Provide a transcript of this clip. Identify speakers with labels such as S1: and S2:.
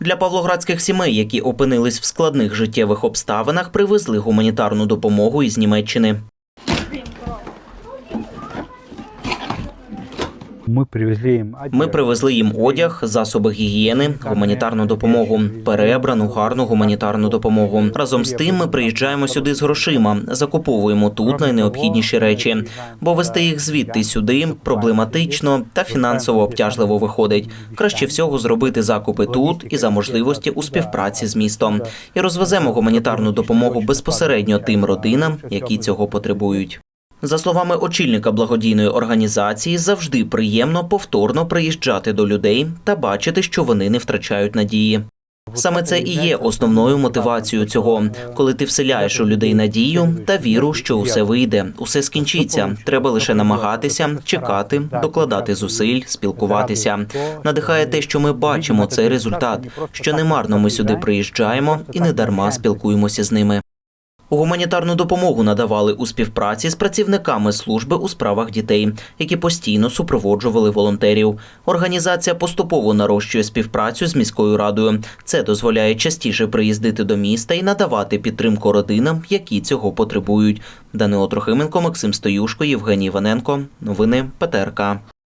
S1: Для павлоградських сімей, які опинились в складних життєвих обставинах, привезли гуманітарну допомогу із Німеччини.
S2: Мы привезли им
S1: Ми привезли їм одяг, засоби гігієни, гуманітарну допомогу, перебрану, гарну гуманітарну допомогу. Разом з тим, ми приїжджаємо сюди з грошима, закуповуємо тут найнеобхідніші речі, бо вести їх звідти сюди проблематично та фінансово обтяжливо виходить. Краще всього зробити закупи тут і за можливості у співпраці з містом. І розвеземо гуманітарну допомогу безпосередньо тим родинам, які цього потребують. За словами очільника благодійної організації, завжди приємно повторно приїжджати до людей та бачити, що вони не втрачають надії. Саме це і є основною мотивацією цього, коли ти вселяєш у людей надію та віру, що усе вийде, усе скінчиться. Треба лише намагатися, чекати, докладати зусиль, спілкуватися. Надихає те, що ми бачимо цей результат, що немарно ми сюди приїжджаємо і не дарма спілкуємося з ними. Гуманітарну допомогу надавали у співпраці з працівниками служби у справах дітей, які постійно супроводжували волонтерів. Організація поступово нарощує співпрацю з міською радою. Це дозволяє частіше приїздити до міста і надавати підтримку родинам, які цього потребують. Данило Трохименко, Максим Стоюшко, Євгеній Іваненко. Новини ПТРК.